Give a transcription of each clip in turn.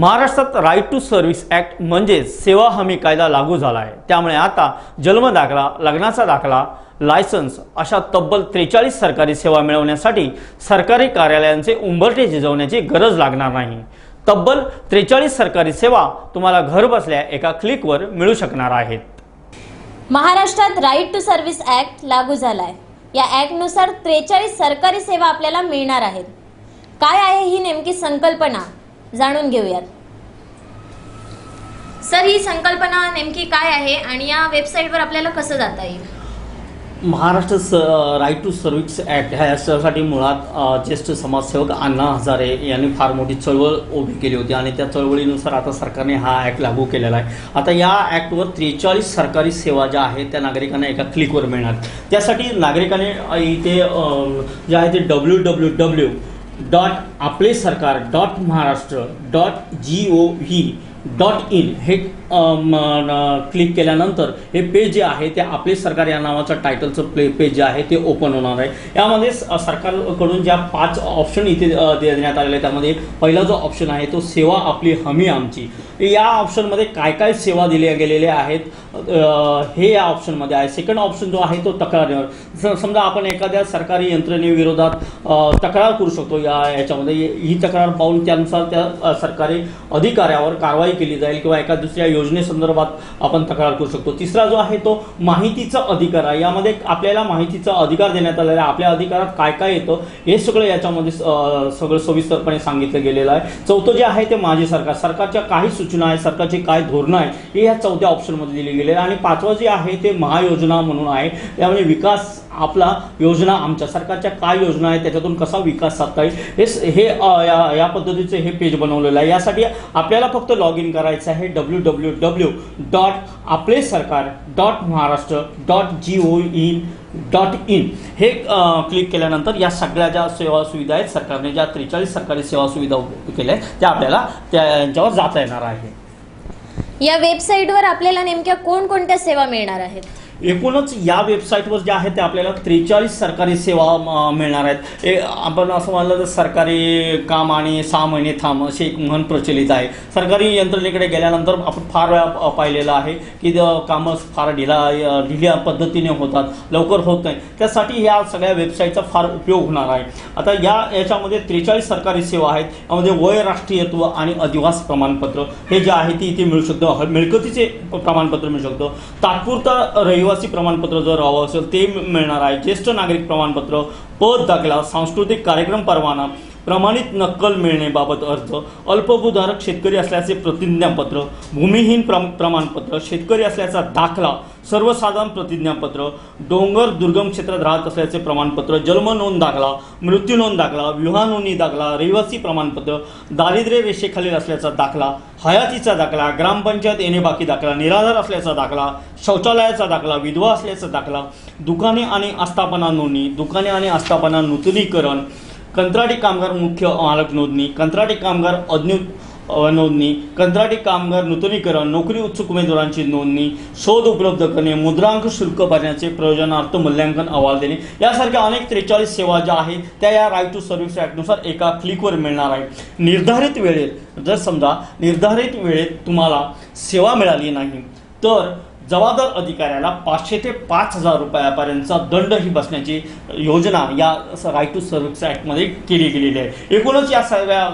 महाराष्ट्रात right to service act म्हणजेच सेवा हमी कायदा लागू झाला आहे त्यामुळे आता जन्म दाखला लग्नाचा दाखला लायसन्स अशा तब्बल त्रेचाळीस सरकारी सेवा मिळवण्यासाठी सरकारी कार्यालयांचे उंबरठे झिजवण्याची गरज लागणार नाही. तब्बल त्रेचाळीस सरकारी सेवा तुम्हाला घरबसल्या एका क्लिकवर मिळू शकणार आहेत. महाराष्ट्रात राईट टू सर्व्हिस ॲक्ट लागू झाला आहे या ॲक्टनुसार त्रेचाळीस सरकारी सेवा आपल्याला मिळणार आहेत. काय आहे ही नेमकी संकल्पना? जाणून घेऊयात. सर ही संकल्पना नेमकी काय आहे आणि या वेबसाईटवर आपल्याला कसं जाता येईल? महाराष्ट्र स राईट टू सर्व्हिस ॲक्ट ह्या याच्यासाठी मुळात ज्येष्ठ समाजसेवक अण्णा हजारे यांनी फार मोठी चळवळ उभी केली होती आणि त्या चळवळीनुसार आता सरकारने हा ॲक्ट लागू केलेला आहे. आता या ॲक्टवर त्रेचाळीस सरकारी सेवा ज्या आहेत त्या नागरिकांना एका क्लिकवर मिळणार. त्यासाठी नागरिकांनी इथे जे आहे ते W W W dot Aaple Sarkar dot Maharashtra dot G O V dot in हे क्लिक केल्यानंतर हे पेज जे आहे ते आपले सरकार या नावाचं टायटलचं प्ले पेज जे आहे ते ओपन होणार आहे. यामध्ये स- सरकारकडून ज्या पाच ऑप्शन इथे दे- देण्यात आलेले आहेत त्यामध्ये पहिला जो ऑप्शन आहे तो सेवा आपली हमी आमची. या ऑप्शनमध्ये काय काय सेवा दिल्या गेलेल्या आहेत? हे या ऑप्शनमध्ये आहे. सेकंड ऑप्शन जो आहे तो तक्रारीवर. समजा आपण एखाद्या सरकारी यंत्रणेविरोधात तक्रार करू शकतो या याच्यामध्ये. ही तक्रार पाहून त्यानुसार त्या सरकारी अधिकाऱ्यावर कारवाई केली जाईल किंवा एका दुसऱ्या योजनेसंदर्भात आपण तक्रार करू शकतो. तिसरा जो आहे तो माहितीचा अधिकार आहे. यामध्ये आपल्याला माहितीचा अधिकार देण्यात आलेला आहे. आपल्या अधिकारात काय काय येतं हे सगळं याच्यामध्ये सगळं सविस्तरपणे सांगितलं गेलेलं आहे. चौथं जे आहे ते माझे सरकार. सरकारच्या काही सूचना आहे सरकारची काय धोरणं आहे हे या चौथ्या ऑप्शनमध्ये दिलेली गेलेलं आहे. आणि पाचवं जे आहे ते महायोजना म्हणून आहे. त्यामुळे विकास आपला योजना आमच्या सरकारच्या काय योजना आहे त्याच्यातून कसा विकास साधता येईल हे हे या या पद्धतीचे हे पेज बनवलेलं आहे. यासाठी आपल्याला फक्त लॉग इन करायचं आहे W W W dot Aaple Sarkar dot Maharashtra dot G O in dot in हे क्लिक केल्यानंतर या सगळ्या ज्या सेवा सुविधा आहेत सरकारने ज्या त्रेचाळीस सरकारी सेवा सुविधा केल्या आहेत त्या आपल्याला त्यांच्यावर जाता येणार आहे. या वेबसाईटवर आपल्याला नेमक्या कोणकोणत्या सेवा मिळणार आहेत? एकूणच या वेबसाईटवर जे आहेत ते आपल्याला त्रेचाळीस सरकारी सेवा मिळणार आहेत. ए आपण असं म्हणलं तर सरकारी काम आणि सहा महिने थांब असे एक म्हण प्रचलित आहे. सरकारी यंत्रणेकडे गेल्यानंतर आपण फार वेळा पाहिलेलं आहे की कामं फार ढिला ढिल्या पद्धतीने होतात लवकर होत नाही. त्यासाठी या सगळ्या वेबसाईटचा फार उपयोग होणार आहे. आता या याच्यामध्ये त्रेचाळीस सरकारी सेवा आहेत. यामध्ये वय राष्ट्रीयत्व आणि अधिवास प्रमाणपत्र हे जे आहे ते इथे मिळू शकतं. मिळकतीचे प्रमाणपत्र मिळू शकतं. तात्पुरता रहिवासी प्रमाणपत्र जर हवं असेल ते मिळणार आहे. ज्येष्ठ नागरिक प्रमाणपत्र पद दाखला सांस्कृतिक कार्यक्रम परवाना प्रमाणित नक्कल मिळणेबाबत अर्ज अल्पभूधारक शेतकरी असल्याचे प्रतिज्ञापत्र भूमिहीन प्रम प्रमाणपत्र शेतकरी असल्याचा दाखला सर्वसाधारण प्रतिज्ञापत्र डोंगर दुर्गम क्षेत्रात राहत असल्याचे प्रमाणपत्र जन्म नोंद दाखला मृत्यू नोंद दाखला विवाह नोंदणी दाखला रहिवासी प्रमाणपत्र दारिद्र्य रेषेखालील असल्याचा दाखला हयातीचा दाखला ग्रामपंचायत येणे बाकी दाखला निराधार असल्याचा दाखला शौचालयाचा दाखला विधवा असल्याचा दाखला दुकाने आणि आस्थापना नोंदणी दुकाने आणि आस्थापना नूतनीकरण कंत्राटी कामगार मुख्य मालक नोंदणी कंत्राटी कामगार अज्ञ नोंदणी कंत्राटी कामगार नूतनीकरण नोकरी उत्सुक उमेदवारांची नोंदणी शोध उपलब्ध करणे मुद्रांक शुल्क भरण्याचे प्रयोजनार्थ मूल्यांकन अहवाल देणे. यासारख्या अनेक त्रेचाळीस सेवा ज्या आहेत त्या या राईट टू सर्व्हिस ॲक्टनुसार एका क्लिकवर मिळणार आहे निर्धारित वेळेत जर समजा निर्धारित वेळेत तुम्हाला सेवा मिळाली नाही तर जबाबदार अधिकाऱ्याला पाचशे ते पाच हजार रुपयापर्यंतचा दंडही बसण्याची योजना या राईट टू सर्व्हिस ॲक्टमध्ये केली गेलेली आहे. एकूणच या सगळ्या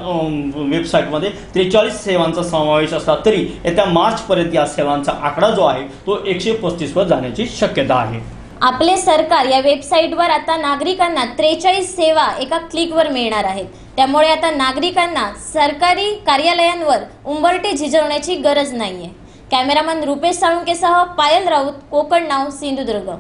वेबसाईटमध्ये त्रेचाळीस सेवांचा समावेश असला तरी येत्या मार्चपर्यंत या सेवांचा आकडा जो आहे तो एकशे पस्तीसवर जाण्याची शक्यता आहे. आपले सरकार या वेबसाईटवर आता नागरिकांना त्रेचाळीस सेवा एका क्लिकवर मिळणार आहेत. त्यामुळे आता नागरिकांना सरकारी कार्यालयांवर उंबरटे झिजवण्याची गरज नाहीये. कॅमेरामन रुपेश साळुंकेसह पायल राऊत कोकण नाव सिंधुदुर्ग.